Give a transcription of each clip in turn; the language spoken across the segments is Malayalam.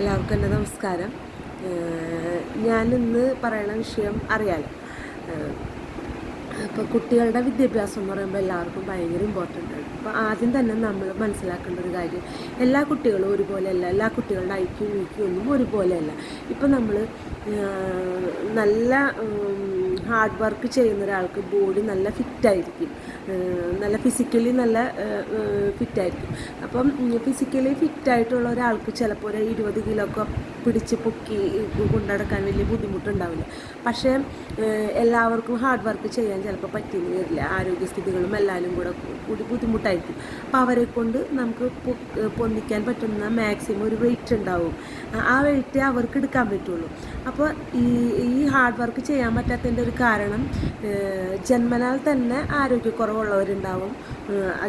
എല്ലാവർക്കും എന്റെ നമസ്കാരം. ഞാനിന്ന് പറയുന്ന വിഷയം അറിയാലോ. അപ്പോൾ കുട്ടികളുടെ വിദ്യാഭ്യാസം എന്ന് പറയുമ്പോൾ എല്ലാവർക്കും ഭയങ്കര ഇമ്പോർട്ടന്റ് ആണ്. അപ്പോൾ ആദ്യം തന്നെ നമ്മൾ മനസ്സിലാക്കേണ്ട ഒരു കാര്യം എല്ലാ കുട്ടികളും ഒരുപോലെയല്ല എല്ലാ കുട്ടികളുടെ ഐക്യവും ഈക്യവും ഒന്നും ഒരുപോലെയല്ല. ഇപ്പം നമ്മൾ നല്ല ഹാർഡ് വർക്ക് ചെയ്യുന്ന ഒരാൾക്ക് ബോഡി നല്ല ഫിറ്റായിരിക്കും നല്ല ഫിസിക്കലി നല്ല ഫിറ്റായിരിക്കും അപ്പം ഫിസിക്കലി ഫിറ്റായിട്ടുള്ള ഒരാൾക്ക് ചിലപ്പോൾ ഒരു ഇരുപത് കിലോ ഒക്കെ പിടിച്ച് പൊക്കി കൊണ്ടുനടക്കാൻ വലിയ ബുദ്ധിമുട്ടുണ്ടാവില്ല. പക്ഷേ എല്ലാവർക്കും ഹാർഡ് വർക്ക് ചെയ്യാൻ ചിലപ്പോൾ പറ്റിയെന്ന് വരില്ല. ആരോഗ്യസ്ഥിതികളും എല്ലാവരും കൂടെ കൂടി ബുദ്ധിമുട്ടായിരിക്കും. അപ്പോൾ അവരെ കൊണ്ട് നമുക്ക് പൊന്തിക്കാൻ പറ്റുന്ന മാക്സിമം ഒരു വെയിറ്റ് ഉണ്ടാവും. ആ വെയിറ്റ് അവർക്ക് എടുക്കാൻ പറ്റുള്ളൂ. അപ്പോൾ ഈ ഈ ഹാർഡ് വർക്ക് ചെയ്യാൻ പറ്റാത്തതിന്റെ ഒരു കാരണം ജന്മനാൽ തന്നെ ആരോഗ്യക്കുറവുള്ളവരുണ്ടാവും.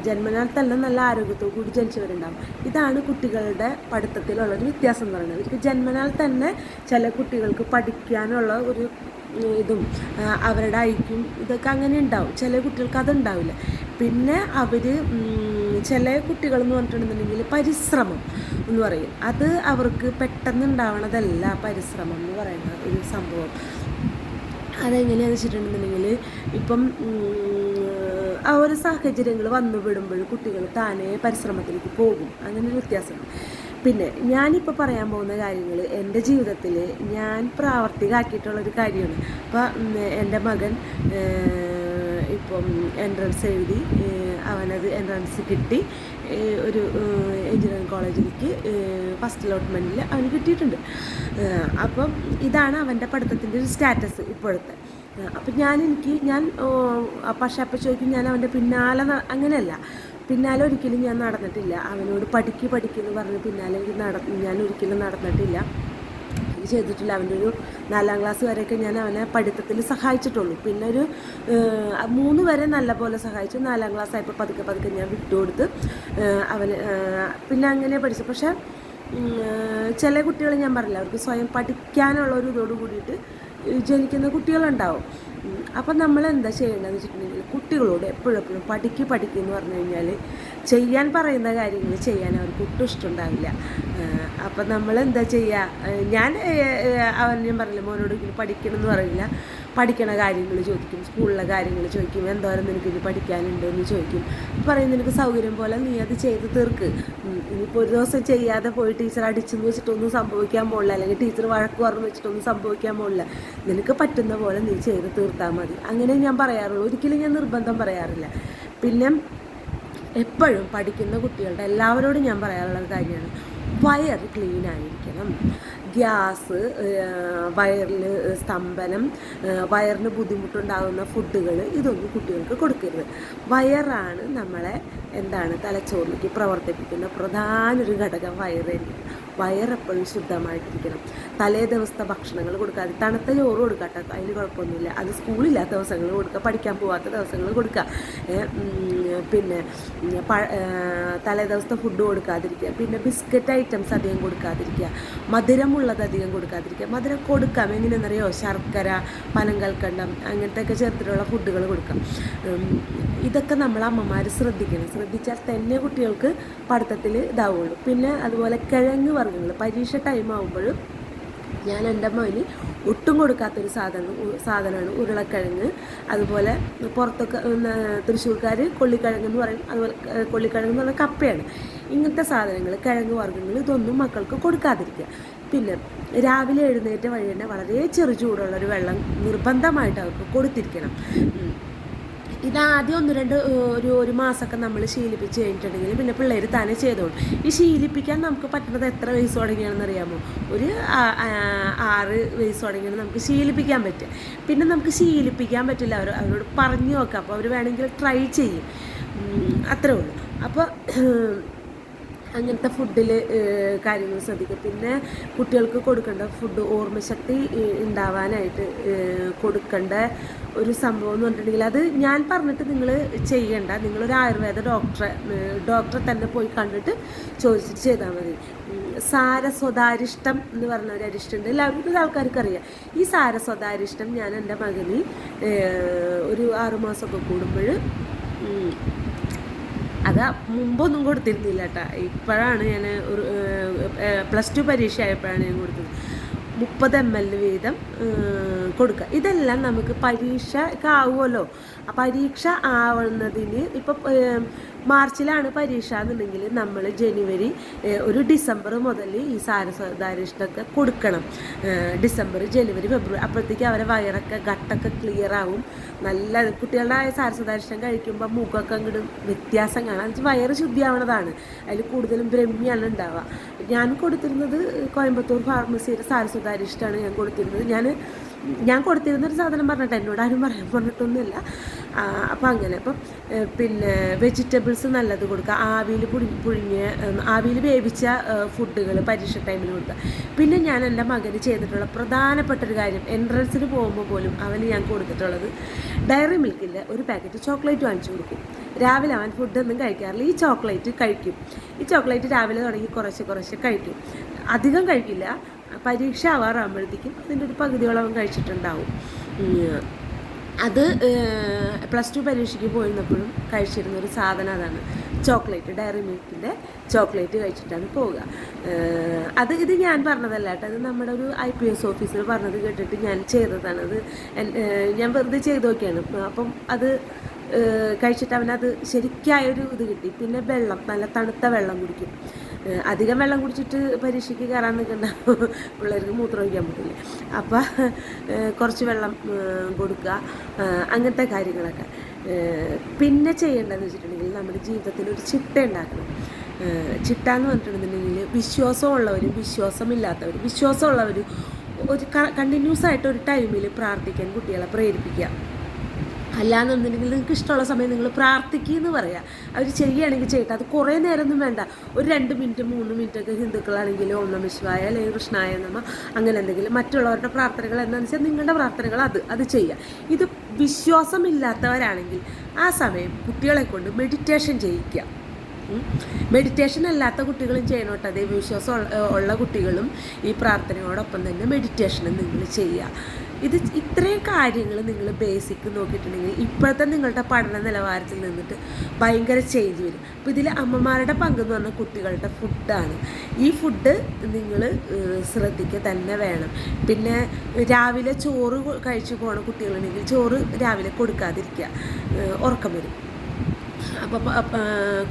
ജന്മനാൽ തന്നെ നല്ല ആരോഗ്യത്തോടു കൂടി ജനിച്ചവരുണ്ടാവും. ഇതാണ് കുട്ടികളുടെ പഠിത്തത്തിലുള്ളൊരു വ്യത്യാസം എന്ന് പറയുന്നത്. ഇവർക്ക് ജന്മനാൽ തന്നെ ചില കുട്ടികൾക്ക് പഠിക്കാനുള്ള ഒരു ഇതും അവരുടെ ഐക്യം ഇതൊക്കെ അങ്ങനെ ഉണ്ടാവും. ചില കുട്ടികൾക്ക് അതുണ്ടാവില്ല. പിന്നെ അവർ ചില കുട്ടികൾ എന്ന് പറഞ്ഞിട്ടുണ്ടെന്നുണ്ടെങ്കിൽ പരിശ്രമം എന്ന് പറയും. അത് അവർക്ക് പെട്ടെന്ന് ഉണ്ടാവണതല്ല പരിശ്രമം എന്ന് പറയുന്ന ഒരു സംഭവം. അതെങ്ങനെയാണെന്ന് വെച്ചിട്ടുണ്ടെന്നുണ്ടെങ്കിൽ ഇപ്പം ആ ഒരു സാഹചര്യങ്ങൾ വന്നു വിടുമ്പോൾ കുട്ടികൾ താനേ പരിശ്രമത്തിലേക്ക് പോകും. അങ്ങനെ ഒരു പിന്നെ ഞാനിപ്പോൾ പറയാൻ പോകുന്ന കാര്യങ്ങൾ എന്റെ ജീവിതത്തിൽ ഞാൻ പ്രാവർത്തികമാക്കിയിട്ടുള്ളൊരു കാര്യമാണ്. അപ്പോൾ എന്റെ മകൻ ഇപ്പം എൻട്രൻസ് എഴുതി അവനത് എൻട്രൻസ് കിട്ടി. ഒരു എഞ്ചിനീയറിംഗ് കോളേജിലേക്ക് ഫസ്റ്റ് അലോട്ട്മെന്റിൽ അവന് കിട്ടിയിട്ടുണ്ട്. അപ്പം ഇതാണ് അവന്റെ പഠിത്തത്തിന്റെ ഒരു സ്റ്റാറ്റസ് ഇപ്പോഴത്തെ. അപ്പം ഞാൻ എനിക്ക് ഞാൻ പക്ഷേ അപ്പം ചോദിക്കും ഞാൻ അവന്റെ പിന്നാലെ അങ്ങനെയല്ല. പിന്നാലെ ഒരിക്കലും ഞാൻ നടന്നിട്ടില്ല. അവനോട് പഠിക്ക് പഠിക്കുന്നു പറഞ്ഞ് പിന്നാലെ നട ഞാൻ ഒരിക്കലും നടന്നിട്ടില്ല. ചെയ്തിട്ടില്ല. അവന്റെ ഒരു നാലാം ക്ലാസ് വരെയൊക്കെ ഞാൻ അവനെ പഠിത്തത്തിൽ സഹായിച്ചിട്ടുള്ളൂ. പിന്നെ ഒരു മൂന്ന് വരെ നല്ല പോലെ സഹായിച്ചു. നാലാം ക്ലാസ് ആയപ്പോൾ പതുക്കെ പതുക്കെ ഞാൻ വിട്ടുകൊടുത്ത് അവന് പിന്നെ അങ്ങനെ പഠിച്ചു. പക്ഷേ ചില കുട്ടികൾ ഞാൻ പറഞ്ഞില്ല അവർക്ക് സ്വയം പഠിക്കാനുള്ള ഒരു ഇതോട് കൂടിയിട്ട് ജനിക്കുന്ന കുട്ടികളുണ്ടാവും. അപ്പം നമ്മൾ എന്താ ചെയ്യേണ്ടതെന്ന് വെച്ചിട്ടുണ്ടെങ്കിൽ കുട്ടികളോട് എപ്പോഴും എപ്പോഴും പഠിക്ക് പഠിക്കുക എന്ന് പറഞ്ഞു കഴിഞ്ഞാൽ ചെയ്യാൻ പറയുന്ന കാര്യങ്ങൾ ചെയ്യാൻ അവർക്ക് ഒട്ടും ഇഷ്ടമുണ്ടാവില്ല. അപ്പം നമ്മൾ എന്താ ചെയ്യുക ഞാൻ അവൻ ഞാൻ പറഞ്ഞില്ല മോനോട് പഠിക്കണം എന്ന് പറയില്ല. പഠിക്കണ കാര്യങ്ങൾ ചോദിക്കും സ്കൂളിലെ കാര്യങ്ങൾ ചോദിക്കും എന്തോരം നിനക്ക് ഇത് പഠിക്കാനുണ്ട് എന്ന് ചോദിക്കും. പറയും നിനക്ക് സൗകര്യം പോലെ നീ അത് ചെയ്ത് തീർക്ക്. ഇനിയിപ്പോൾ ഒരു ദിവസം ചെയ്യാതെ പോയി ടീച്ചർ അടിച്ചെന്ന് വെച്ചിട്ടൊന്നും സംഭവിക്കാൻ പോകില്ല അല്ലെങ്കിൽ ടീച്ചർ വഴക്ക് പറഞ്ഞു വെച്ചിട്ടൊന്നും സംഭവിക്കാൻ പോകില്ല നിനക്ക് പറ്റുന്ന പോലെ നീ ചെയ്ത് തീർത്താൽ മതി. അങ്ങനെ ഞാൻ പറയാറുള്ളൂ. ഒരിക്കലും ഞാൻ നിർബന്ധം പറയാറില്ല. പിന്നെ എപ്പോഴും പഠിക്കുന്ന കുട്ടികളുടെ എല്ലാവരോടും ഞാൻ പറയാറുള്ള കാര്യമാണ് വയർ ക്ലീൻ ആയിരിക്കണം ഗ്യാസ് വയറിൽ സ്തംഭനം വയറിന് ബുദ്ധിമുട്ടുണ്ടാകുന്ന ഫുഡുകൾ ഇതൊന്നും കുട്ടികൾക്ക് കൊടുക്കരുത്. വയറാണ് നമ്മളെ എന്താണ് തലച്ചോറിലേക്ക് പ്രവർത്തിപ്പിക്കുന്ന പ്രധാന ഒരു ഘടകം വയറ് തന്നെയാണ് വയറെപ്പോഴും ശുദ്ധമായിട്ടിരിക്കണം. തലേ ദിവസത്തെ ഭക്ഷണങ്ങൾ കൊടുക്കാതെ തണുത്ത ചോറ് കൊടുക്കുക കേട്ടോ അതിന് കുഴപ്പമൊന്നുമില്ല. അത് സ്കൂളില്ലാത്ത ദിവസങ്ങൾ കൊടുക്കുക പഠിക്കാൻ പോവാത്ത ദിവസങ്ങൾ കൊടുക്കുക പിന്നെ തലേ ദിവസത്തെ ഫുഡ് കൊടുക്കാതിരിക്കുക. പിന്നെ ബിസ്ക്കറ്റ് ഐറ്റംസ് അധികം കൊടുക്കാതിരിക്കുക. മധുരമുള്ളത് അധികം കൊടുക്കാതിരിക്കുക. മധുരം കൊടുക്കാം. എങ്ങനെയെന്നറിയോ ശർക്കര പനങ്കൽക്കണ്ടം അങ്ങനത്തെയൊക്കെ ചേർത്തിട്ടുള്ള ഫുഡുകൾ കൊടുക്കാം. ഇതൊക്കെ നമ്മൾ അമ്മമാർ ശ്രദ്ധിക്കണം. ശ്രദ്ധിച്ചാൽ തന്നെ കുട്ടികൾക്ക് പഠിത്തത്തിൽ ഇതാവുള്ളൂ. പിന്നെ അതുപോലെ കിഴങ്ങ് വർഗങ്ങൾ. പരീക്ഷ ടൈം ആകുമ്പോഴും ഞാൻ എന്റെ മോന് ഒട്ടും കൊടുക്കാത്തൊരു സാധനം സാധനമാണ് ഉരുളക്കിഴങ്ങ്. അതുപോലെ പുറത്തൊക്കെ തൃശ്ശൂർക്കാർ കൊള്ളിക്കിഴങ്ങ് എന്ന് പറയും. അതുപോലെ കൊള്ളിക്കിഴങ്ങ് എന്ന് പറഞ്ഞാൽ കപ്പയാണ്. ഇങ്ങനത്തെ സാധനങ്ങൾ കിഴങ്ങ് വർഗങ്ങൾ ഇതൊന്നും മക്കൾക്ക് കൊടുക്കാതിരിക്കുക. പിന്നെ രാവിലെ എഴുന്നേറ്റ വഴി തന്നെ വളരെ ചെറു ചൂടുള്ളൊരു വെള്ളം നിർബന്ധമായിട്ട് അവർക്ക് കൊടുത്തിരിക്കണം. ഇതാദ്യം ഒന്ന് രണ്ട് ഒരു ഒരു മാസമൊക്കെ നമ്മൾ ശീലിപ്പിച്ച് കഴിഞ്ഞിട്ടുണ്ടെങ്കിൽ പിന്നെ പിള്ളേർ തന്നെ ചെയ്തോളും. ഈ ശീലിപ്പിക്കാൻ നമുക്ക് പറ്റുന്നത് എത്ര വയസ്സ് തുടങ്ങിയാണെന്ന് അറിയാമോ? ഒരു ആറ് വയസ്സ് തുടങ്ങിയാണ് നമുക്ക് ശീലിപ്പിക്കാൻ പറ്റുക. പിന്നെ നമുക്ക് ശീലിപ്പിക്കാൻ പറ്റില്ല. അവർ അവരോട് പറഞ്ഞു നോക്കാം. അപ്പോൾ അവർ വേണമെങ്കിൽ ട്രൈ ചെയ്യും. അത്രേ ഉള്ളൂ. അപ്പോൾ അങ്ങനത്തെ ഫുഡിൽ കാര്യങ്ങൾ ശ്രദ്ധിക്കുക പിന്നെ കുട്ടികൾക്ക് കൊടുക്കേണ്ട ഫുഡ് ഓർമ്മശക്തി ഉണ്ടാവാനായിട്ട് കൊടുക്കേണ്ട ഒരു സംഭവം എന്ന് പറഞ്ഞിട്ടുണ്ടെങ്കിൽ അത് ഞാൻ പറഞ്ഞിട്ട് നിങ്ങൾ ചെയ്യണ്ട. നിങ്ങളൊരു ആയുർവേദ ഡോക്ടറെ ഡോക്ടറെ തന്നെ പോയി കണ്ടിട്ട് ചോദിച്ചിട്ട് ചെയ്താൽ മതി. സാരസ്വതാരിഷ്ടം എന്ന് പറഞ്ഞ ഒരു അരിഷ്ടമുണ്ട്. എല്ലാവർക്കും ആൾക്കാർക്ക് അറിയാം ഈ സാരസ്വതാരിഷ്ടം ഞാൻ എന്റെ മകന് ഒരു ആറുമാസമൊക്കെ കൂടുമ്പോൾ അത് മുമ്പൊന്നും കൊടുത്തിരുന്നില്ല കേട്ടോ ഇപ്പോഴാണ് ഞാൻ ഒരു പ്ലസ് ടു പരീക്ഷ ആയപ്പോഴാണ് ഞാൻ കൊടുത്തത്. മുപ്പത് എം എൽ വീതം കൊടുക്കുക ഇതെല്ലാം നമുക്ക് പരീക്ഷയ്ക്ക് ആവുമല്ലോ. ആ പരീക്ഷ ആവുന്നതിന് ഇപ്പം മാർച്ചിലാണ് പരീക്ഷ എന്നുണ്ടെങ്കിൽ നമ്മൾ ജനുവരി ഒരു ഡിസംബർ മുതൽ ഈ സാരസാരിഷ്ടൊക്കെ കൊടുക്കണം. ഡിസംബർ ജനുവരി ഫെബ്രുവരി അപ്പോഴത്തേക്ക് അവരെ വയറൊക്കെ ഗട്ടൊക്കെ ക്ലിയർ ആവും. നല്ല കുട്ടികളുടെ സാരസ്വതാരിഷ്ടം കഴിക്കുമ്പോൾ മുഖമൊക്കെ അങ്ങോട്ട് വ്യത്യാസം കാണാം. വയറ് ശുദ്ധിയാവണതാണ്. അതിൽ കൂടുതലും ബ്രഹ്മിയാണ് ഉണ്ടാവുക. ഞാൻ കൊടുത്തിരുന്നത് കോയമ്പത്തൂർ ഫാർമസിയുടെ സാരസുദാരിഷ്ടമാണ് ഞാൻ കൊടുത്തിരുന്നത്. ഞാൻ ഞാൻ കൊടുത്തിരുന്നൊരു സാധനം പറഞ്ഞിട്ട് എന്നോട് ആരും പറയാൻ പറഞ്ഞിട്ടൊന്നുമില്ല. അപ്പം അങ്ങനെ. അപ്പം പിന്നെ വെജിറ്റബിൾസ് നല്ലത് കൊടുക്കുക. ആവിയിൽ പുഴി പുഴുങ്ങിയ ആവിയിൽ വേവിച്ച ഫുഡുകൾ പരീക്ഷ ടൈമിൽ കൊടുക്കുക. പിന്നെ ഞാൻ എന്റെ മകന് ചെയ്തിട്ടുള്ള പ്രധാനപ്പെട്ട ഒരു കാര്യം എൻട്രൻസിന് പോകുമ്പോൾ പോലും അവന് ഞാൻ കൊടുത്തിട്ടുള്ളത് ഡയറി മിൽക്കിന്റെ ഒരു പാക്കറ്റ് ചോക്ലേറ്റ് വാങ്ങിച്ചു കൊടുക്കും. രാവിലെ അവൻ ഫുഡൊന്നും കഴിക്കാറില്ല. ഈ ചോക്ലേറ്റ് കഴിക്കും. ഈ ചോക്ലേറ്റ് രാവിലെ തുടങ്ങി കുറച്ച് കുറച്ച് കഴിക്കും. അധികം കഴിക്കില്ല. പരീക്ഷ ആവാറാകുമ്പോഴത്തേക്കും അതിന്റെ ഒരു പകുതിയോളം അവൻ കഴിച്ചിട്ടുണ്ടാവും. അത് പ്ലസ് ടു പരീക്ഷയ്ക്ക് പോയിരുന്നപ്പോഴും കഴിച്ചിരുന്ന ഒരു സാധനം അതാണ്. ചോക്ലേറ്റ് ഡയറി മിൽക്കിന്റെ ചോക്ലേറ്റ് കഴിച്ചിട്ടാണ് പോവുക. അത് ഇത് ഞാൻ പറഞ്ഞതല്ല കേട്ടോ. അത് നമ്മുടെ ഒരു ഐ പി എസ് ഓഫീസർ പറഞ്ഞത് കേട്ടിട്ട് ഞാൻ ചെയ്തതാണ്. അത് ഞാൻ വെറുതെ ചെയ്ത് നോക്കിയാണ്. അപ്പം അത് കഴിച്ചിട്ട് അവനത് ശരിക്കായൊരു ഇത് കിട്ടി. പിന്നെ വെള്ളം നല്ല തണുത്ത വെള്ളം കുടിക്കും. അധികം വെള്ളം കുടിച്ചിട്ട് പരീക്ഷയ്ക്ക് കയറാൻ നിൽക്കണ്ട. പിള്ളേർക്ക് മൂത്രം ഒഴിക്കാൻ പറ്റില്ല അപ്പം കുറച്ച് വെള്ളം കൊടുക്കുക. അങ്ങനത്തെ കാര്യങ്ങളൊക്കെ. പിന്നെ ചെയ്യേണ്ടതെന്ന് വെച്ചിട്ടുണ്ടെങ്കിൽ നമ്മുടെ ജീവിതത്തിൽ ഒരു ചിട്ട ഉണ്ടാക്കണം. ചിട്ട എന്ന് പറഞ്ഞിട്ടുണ്ടെന്നുണ്ടെങ്കിൽ വിശ്വാസമുള്ളവരും വിശ്വാസമില്ലാത്തവരും വിശ്വാസമുള്ളവരും ഒരു കണ്ടിന്യൂസ് ആയിട്ട് ഒരു ടൈമിൽ പ്രാർത്ഥിക്കാൻ കുട്ടികളെ പ്രേരിപ്പിക്കുക. അല്ലാന്നുണ്ടെങ്കിൽ നിങ്ങൾക്ക് ഇഷ്ടമുള്ള സമയം നിങ്ങൾ പ്രാർത്ഥിക്കുക എന്ന് പറയാം. അവർ ചെയ്യുകയാണെങ്കിൽ ചെയ്യട്ടെ. അത് കുറേ നേരമൊന്നും വേണ്ട. ഒരു രണ്ട് മിനിറ്റ് മൂന്ന് മിനിറ്റൊക്കെ ഹിന്ദുക്കളാണെങ്കിൽ ഓം നമ ശിവായ അല്ലെങ്കിൽ കൃഷ്ണായ നമ അങ്ങനെ എന്തെങ്കിലും മറ്റുള്ളവരുടെ പ്രാർത്ഥനകൾ എന്താണെന്ന് വെച്ചാൽ നിങ്ങളുടെ പ്രാർത്ഥനകൾ അത് അത് ചെയ്യുക ഇത് വിശ്വാസമില്ലാത്തവരാണെങ്കിൽ ആ സമയം കുട്ടികളെ കൊണ്ട് മെഡിറ്റേഷൻ ചെയ്യിക്കുക. മെഡിറ്റേഷൻ അല്ലാത്ത കുട്ടികളും ചെയ്യണം കേട്ടോ. ദൈവവിശ്വാസം ഉള്ള കുട്ടികളും ഈ പ്രാർത്ഥനയോടൊപ്പം തന്നെ മെഡിറ്റേഷനും നിങ്ങൾ ചെയ്യുക. ഇത് ഇത്രയും കാര്യങ്ങൾ നിങ്ങൾ ബേസിക് നോക്കിയിട്ടുണ്ടെങ്കിൽ ഇപ്പോഴത്തെ നിങ്ങളുടെ പഠന നിലവാരത്തിൽ നിന്നിട്ട് ഭയങ്കര ചേഞ്ച് വരും. അപ്പോൾ ഇതിൽ അമ്മമാരുടെ പങ്കെന്ന് പറഞ്ഞാൽ കുട്ടികളുടെ ഫുഡാണ് ഈ ഫുഡ് നിങ്ങൾ ശ്രദ്ധിക്കുക തന്നെ വേണം. പിന്നെ രാവിലെ ചോറ് കഴിച്ചു പോണ കുട്ടികളുണ്ടെങ്കിൽ ചോറ് രാവിലെ കൊടുക്കാതിരിക്കുക. ഉറക്കം വരും. അപ്പോൾ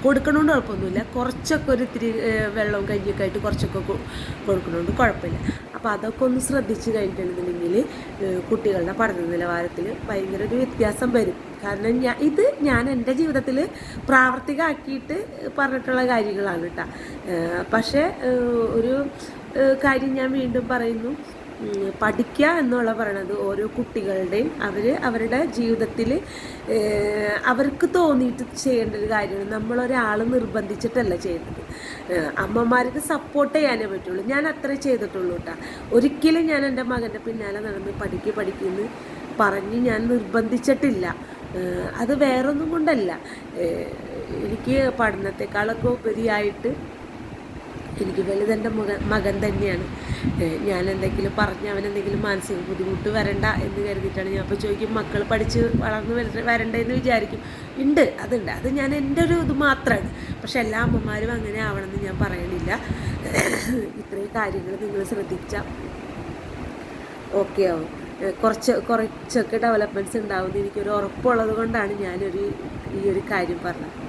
കൊടുക്കണോണ്ട് കുഴപ്പമൊന്നുമില്ല കുറച്ചൊക്കെ ഒരു ഇത്തിരി വെള്ളവും കഞ്ഞിയൊക്കെ ആയിട്ട് കുറച്ചൊക്കെ കൊടുക്കണോണ്ട് കുഴപ്പമില്ല അപ്പോൾ അതൊക്കെ ഒന്ന് ശ്രദ്ധിച്ച് കഴിഞ്ഞിട്ടുണ്ടെന്നുണ്ടെങ്കിൽ ഏഹ്, കുട്ടികളുടെ പഠന നിലവാരത്തിൽ ഭയങ്കര ഒരു വ്യത്യാസം വരും. കാരണം ഞാൻ ഇത് ഞാൻ എന്റെ ജീവിതത്തിൽ പ്രാവർത്തികമാക്കിയിട്ട് പറഞ്ഞിട്ടുള്ള കാര്യങ്ങളാണ് കേട്ടോ പക്ഷേ ഒരു കാര്യം ഞാൻ വീണ്ടും പറയുന്നു. പഠിക്കുക എന്നുള്ള പറയണത് ഓരോ കുട്ടികളുടെയും അവർ അവരുടെ ജീവിതത്തിൽ അവർക്ക് തോന്നിയിട്ട് ചെയ്യേണ്ട ഒരു കാര്യമാണ്. നമ്മളൊരാൾ നിർബന്ധിച്ചിട്ടല്ല ചെയ്യുന്നത് അമ്മമാർക്ക് സപ്പോർട്ട് ചെയ്യാനേ പറ്റുള്ളൂ. ഞാൻ അത്രേ ചെയ്തിട്ടുള്ളൂ കേട്ടോ ഒരിക്കലും ഞാൻ എന്റെ മകന്റെ പിന്നാലെ നടന്ന് പഠിക്ക് പഠിക്കുമെന്ന് പറഞ്ഞ് ഞാൻ നിർബന്ധിച്ചിട്ടില്ല. അത് വേറൊന്നും കൊണ്ടല്ല. എനിക്ക് പഠനത്തെക്കാളൊക്കെ ഉപരിയായിട്ട് എനിക്ക് വലുതെന്റെ മകൻ മകൻ തന്നെയാണ്. ഞാൻ എന്തെങ്കിലും പറഞ്ഞ് അവൻ എന്തെങ്കിലും മാനസിക ബുദ്ധിമുട്ട് വരണ്ട എന്ന് കരുതിയിട്ടാണ് ഞാൻ. അപ്പോൾ ചോദിക്കും മക്കൾ പഠിച്ച് വളർന്ന് വര- വരണ്ടെന്ന് വിചാരിക്കും. ഉണ്ട് അതുണ്ട്. അത് ഞാൻ എന്റെ ഒരു ഇത് മാത്രമാണ് പക്ഷെ എല്ലാ അമ്മമാരും അങ്ങനെ ആവണമെന്ന് ഞാൻ പറയണില്ല. ഇത്രയും കാര്യങ്ങൾ നിങ്ങൾ ശ്രദ്ധിച്ചാൽ ഓക്കെ ആവും. കുറച്ച് കുറച്ചൊക്കെ ഡെവലപ്മെന്റ്സ് ഉണ്ടാവുമെന്ന് എനിക്കൊരു ഉറപ്പുള്ളത് കൊണ്ടാണ് ഞാനൊരു ഈ ഒരു കാര്യം പറഞ്ഞത്.